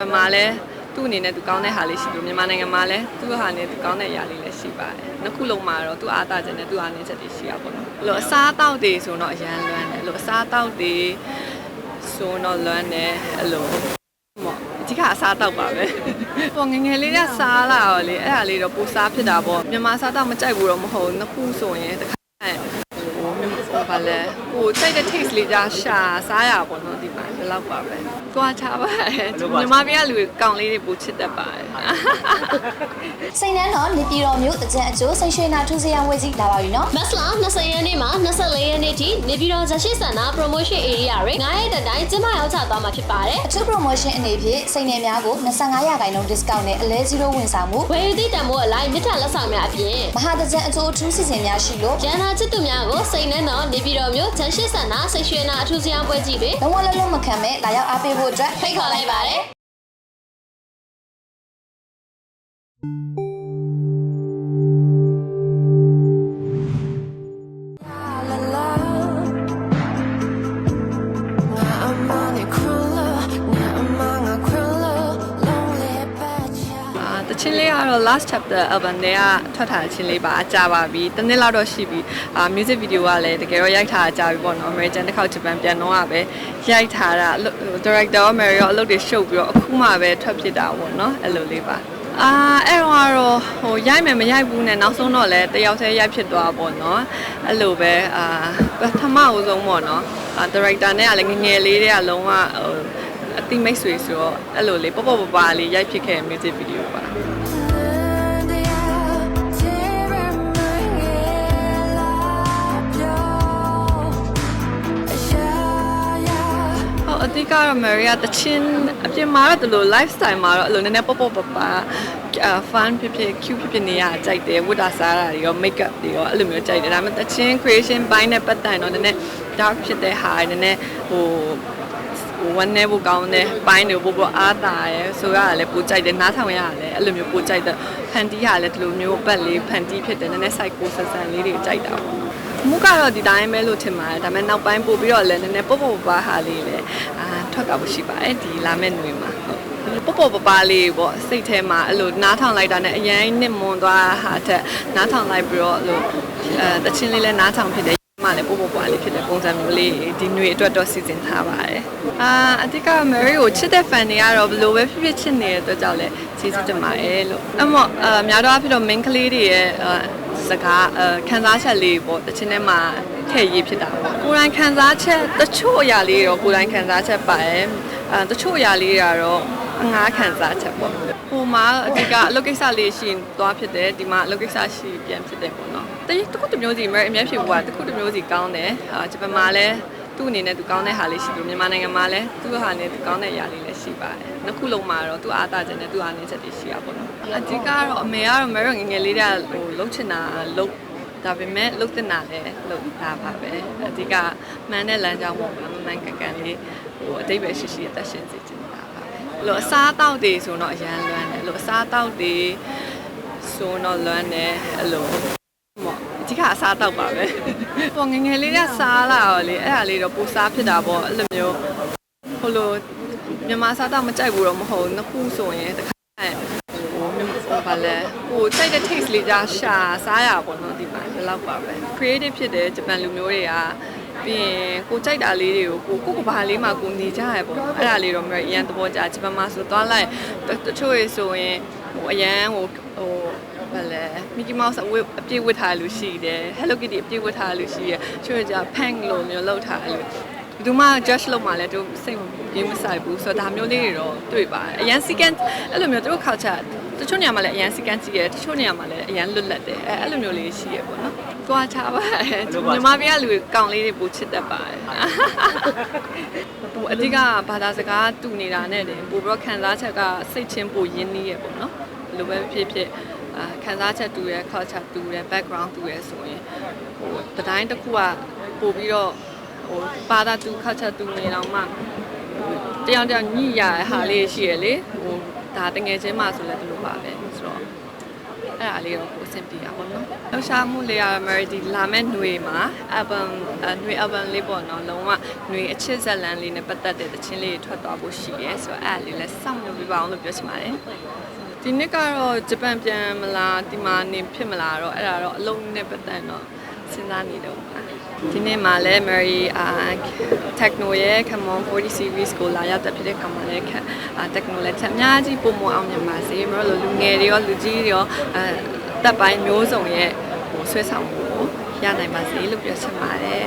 မြန်မာလည်းသူ့အနေနဲ့သူကောင်းတဲ့ဟာလေးရှိလို့မြန်မာနိုင်ငံမှာလည်းသူ့ဟာနဲ့သူကောင်းတဲ့အရာလေးလည်းရှိပါတယ်။နှစ်ခုလုံးမှာတော့သူ့အားသာချက်နဲ့သူ့အားနည်းချက်တွေရှိရပါတော့။အဲ့လိုအစားအသောက်တွေဆိုတော့အရန်လွမ်းတယ်။အဲ့လိုအစားအသောက်တွေဆိုတော့လွမ်းတယ်အဲ့လိုမော်အဓိကအစားအသောက်ပါပဲ။ပေါ်ငယ်ငယ်လေးကစားလာတော့လေအဲ့ဒါလေးတော့ပူစားဖြစ်တာပေါ့။မြန်မာစားတော့မကြိုက်ဘူးတော့မဟုတ်ဘူး။နှစ်ခုဆိုရင်တစ်ခါဟိုဟို ဘာလဲဟိုကြိုက်တဲ့ taste လေးကြရှာစားရပါတော့ဒီမှာဒီလောက်ပါပဲ။သွားချပါတယ်။မြန်မာပြည်ကလူကောင်လေးတွေပူချစ်တတ်ပါတယ်။စိန်နန်းတော်နေပြည်တော်မြို့တကြံအကျိုးစိန်ရွှေနာထူးစရန်ဝေကြီးလာပါပြီနော်မတ်လ20ရက်နေ့မှ24ရက်နေ့ထိနေပြည်တော်ဇရှိစန္ဒ promotion area တွေ9ရက်တတိုင်းကျင်းပရောက်ချသွားမှာဖြစ်ပါတယ်အထူး promotion အနေဖြင့်စိန်နယ်များကို25ရာခိုင်နှုန်း discount နဲ့အလဲ0ဝန်ဆောင်မှု။ဝယ်ယူသည့်တန်ဖိုးအလိုက်မြစ်ထလက်ဆောင်များအပြင်မဟာတကြံအကျိုးအထူးစီစဉ်များရှိလို့ကျန်းသာချစ်သူများကိုစိတ်နှံတော်နေပြည်တော်မြို့ဇရှိစန္ဒစိတ်ရွှေနာအထူးစရန်ပွဲကြီးတွေလုံးဝလုံးလုံးမခံမဲ့လာရောက်အားပေးဖို့အတွက်ဖိတ်ခေါ်လိုက်ပါတယ်။ ချင်းလေးကတော့ last chapter album တွေကထွက်ထားတဲ့ချင်းလေးပါကြာပါပြီတစ်နှစ်လောက်တော့ရှိပြီအာ music video ကလည်းတကယ်တော့ရိုက်ထားတာကြာပြီပေါ့နော် American တစ်ခေါက် Japan ပြန်တော့ကပဲရိုက်ထားတာအလုပ် director ရော Mary ရောအလုပ်တွေရှုပ်ပြီးတော့အခုမှပဲထွက်ဖြစ်တာပေါ့နော်အဲ့လိုလေးပါအာအဲ့တော့ကတော့ဟိုရိုက်မယ်မရိုက်ဘူးနဲ့နောက်ဆုံးတော့လည်းတယောက်တည်းရိုက်ဖြစ်သွားပေါ့နော်အဲ့လိုပဲအာပထမအဦးဆုံးပေါ့နော်အာ director နဲ့ကလည်းငယ်ငယ်လေးတွေကလုံးဝဟို အတိမိတ်ဆွေဆိုတော့အဲ့လိုလေးပေါ့ပေါ့ပါပါလေးရိုက်ဖြစ်ခဲ့တဲ့ music video ပါဟုတ်အဓိကတော့ Maria တချင်းအပြင်မှာတော့ဒီလို lifestyle မှာတော့အဲ့လိုနည်းနည်းပေါ့ပေါ့ပပအာ fun ဖြစ်ဖြစ် cute ဖြစ်ဖြစ်နေရတာကြိုက်တယ်ဝတ်တာစားတာတွေရော make up တွေရောအဲ့လိုမျိုးကြိုက်တယ်ဒါပေမဲ့တချင်း creation ဘိုင်းနဲ့ပတ်သက်ရင်တော့နည်းနည်း dark ဖြစ်တဲ့ဟာနည်းနည်းဟို ဟိုဝမ်းနေဖို့ကောင်းတဲ့ဘိုင်းတွေပို့ပို့အားတာရယ်ဆိုရတာလည်းပိုကြိုက်တယ်နားထောင်ရတာလည်းအဲ့လိုမျိုးပိုကြိုက်တယ်ဖန်တီးရလည်းဒီလိုမျိုးပတ်လေးဖန်တီးဖြစ်တယ်နည်းနည်း psycho ဆန်ဆန်လေးတွေကြိုက်တာပေါ့မုကတော့ဒီတိုင်းပဲလို့ထင်ပါတယ်ဒါပေမဲ့နောက်ပိုင်းပို့ပြီးတော့လည်းနည်းနည်းပေါ့ပေါ့ပပဟာလေးလည်းအာထွက်ကဖို့ရှိပါတယ်ဒီလာမယ့်နွေမှာဟုတ်ပေါ့ပေါ့ပပလေးပေါ့စိတ်ထဲမှာအဲ့လိုနားထောင်လိုက်တာနဲ့အရင်နစ်မွန်သွားဟာတဲ့နားထောင်လိုက်ပြီးတော့အဲ့လိုအဲတချင်းလေးလည်းနားထောင်ဖြစ်တယ်မှလည်းပို့ပို့ပွားလေးဖြစ်တဲ့ပုံစံမျိုးလေးဒီຫນွေအတွက်တော့စီစဉ်ထားပါတယ်။ အာအတိက Mary ကိုချစ်တဲ့ fan တွေကတော့ဘယ်လိုပဲဖြစ်ဖြစ်ချစ်နေတဲ့အတွက်ကြောင့်လည်းကျေးဇူးတင်ပါတယ်လို့။အမော့အာများတော့အဖြစ်တော့ main ကလေးတွေရဲ့အာစကားအဲခန်းစားချက်လေးပေါ့တချင်းထဲမှာထည့်ရေးဖြစ်တာပေါ့။ကိုယ်တိုင်ခန်းစားချက်တချို့အရာလေးတော့ကိုယ်တိုင်ခန်းစားချက်ပါတယ်။အဲတချို့အရာလေးတွေကတော့အငားခန်းစားချက်ပေါ့။ဟိုမှာအဓိကအလုပ်ကိစ္စလေးရှိရင်သွားဖြစ်တယ်ဒီမှာအလုပ်ကိစ္စရှိပြန်ဖြစ်တယ်ပေါ့နော်။တခုတစ်မျိုးစီအများဖြစ်ဘူးကတခုတစ်မျိုးစီကောင်းတယ်။အာဂျပန်မှာလည်း သူ့အနေနဲ့သူကောင်းတဲ့ဟာလေးရှိလို့မြန်မာနိုင်ငံမှာလည်းသူ့ဟာနဲ့သူကောင်းတဲ့အရာလေးလည်းရှိပါတယ်။နှစ်ခုလုံးမှာတော့သူအားသာချက်နဲ့သူအားနည်းချက်တွေရှိရပါတော့။အဓိကတော့အမေကတော့မဲရငယ်ငယ်လေးတည်းကဟိုလှုပ်ချင်တာလှုပ်ဒါပေမဲ့လှုပ်တင်တာလည်းလှုပ်တာပါပဲ။အဓိကမှန်တဲ့လမ်းကြောင်းပေါ်မှာမမှန်ကန်ကန်လေးဟိုအတိတ်ပဲရှိရှိအသက်ရှင်စေချင်တာပါပဲ။အဲ့လိုအစားအသောက်တွေဆိုတော့အရန်လွမ်းတယ်။အဲ့လိုအစားအသောက်တွေဆိုတော့လွမ်းတယ်အဲ့လိုမော်အ ဓိကအစားတောက်ပါပဲပေါ်ငယ်ငယ်လေးကစားလာတော့လေအဲ့ဒါလေးတော့ပူစားဖြစ်တာပေါ့အဲ့လိုမျိုးဟိုလိုမြန်မာစားတောက်မကြိုက်ဘူးတော့မဟုတ်ဘူးနှစ်ခုဆိုရင်တစ်ခါဟိုဟိုဘာလဲဟိုကြိုက်တဲ့ taste လေးကြရှာစားရပါတော့ဒီမှာဒီလောက်ပါပဲ creative ဖြစ်တဲ့ဂျပန်လူမျိုးတွေကပြီးရင်ကိုကြိုက်တာလေးတွေကိုကိုကိုကဘာလေးမှကိုနေကြရပေါ့အဲ့ဒါလေးတော့မြအရန်သဘောကျဂျပန်မှာဆိုသွားလိုက်တချို့ရေဆိုရင်ဟိုအရန်ဟိုဟို ဘာလဲမီကီမောက်စ်အဝတ်အပြည့်ဝတ်ထားလို့ရှိတယ် Hello Kitty အပြည့်ဝတ်ထားလို့ရှိရချို့ကြ pink လို့မျိုးလောက်ထားလို့ဘယ်သူမှ judge လုပ်မှလည်းသူစိတ်မပြေမဆိုင်ဘူးဆိုတော့ဒါမျိုးလေးတွေတော့တွေ့ပါတယ်အရန် second အဲ့လိုမျိုးသူတို့ culture တချို့နေရာမှာလည်းအရန် second ကြီးတယ်တချို့နေရာမှာလည်းအရန်လွတ်လပ်တယ်အဲအဲ့လိုမျိုးလေးရှိရပေါ့နော်သွားချပါတယ်မြန်မာပြည်ကလူကောင်လေးတွေပိုချစ်တတ်ပါတယ်ဟိုအဓိကဘာသာစကားတူနေတာနဲ့တင်ပို့ပြီးတော့ခံစားချက်ကစိတ်ချင်းပိုရင်းနှီးရပေါ့နော်ဘယ်လိုပဲဖြစ်ဖြစ် အာခံစားချက်တူရဲ culture တူရဲ background တူရဲဆိုရင်ဟိုတတိုင်းတစ်ခုကပို့ပြီးတော့ဟိုဘာသာတူ culture တူနေတော့မှတယောက်တယောက်ညှိရတဲ့ဟာလေးရှိရလေဟိုဒါတငယ်ချင်းမှဆိုလည်းဒီလိုပါပဲဆိုတော့ အဲ့ဒါလေးတော့ကိုအဆင်ပြေတာပေါ့နော်လှူရှာမှုလေးရ Melody လာမဲ့ຫນွေမှာ album ຫນွေ album လေးပေါ့နော်လုံးဝຫນွေအချစ်ဇက်လန်လေးနဲ့ပတ်သက်တဲ့တခြင်းလေးတွေထွက်သွားဖို့ရှိရဲဆိုတော့အဲ့ဒါလေးလည်းစောင့်လုပ်ပြပါအောင်လို့ပြောချင်ပါတယ် ဒီနှစ်ကတော့ဂျပန်ပြန်မလားဒီမှာနေဖြစ်မလားတော့အဲ့ဒါတော့အလုံးနဲ့ပတ်သက်တော့စဉ်းစားနေတော့ပါဒီနေ့မှလည်း Mary အာ Techno ရဲ့ Come on 40 series ကိုလာရောက်တဲ့ဖြစ်တဲ့ခါမှာလည်းအာ Techno လည်းချက်အများကြီးပုံမအောင်မြင်ပါစေမလို့လူငယ်တွေရောလူကြီးတွေရောအဲတပ်ပိုင်းမျိုးစုံရဲ့ဟိုဆွဲဆောင်မှုကိုရနိုင်ပါစေလို့ပြောချင်ပါတယ်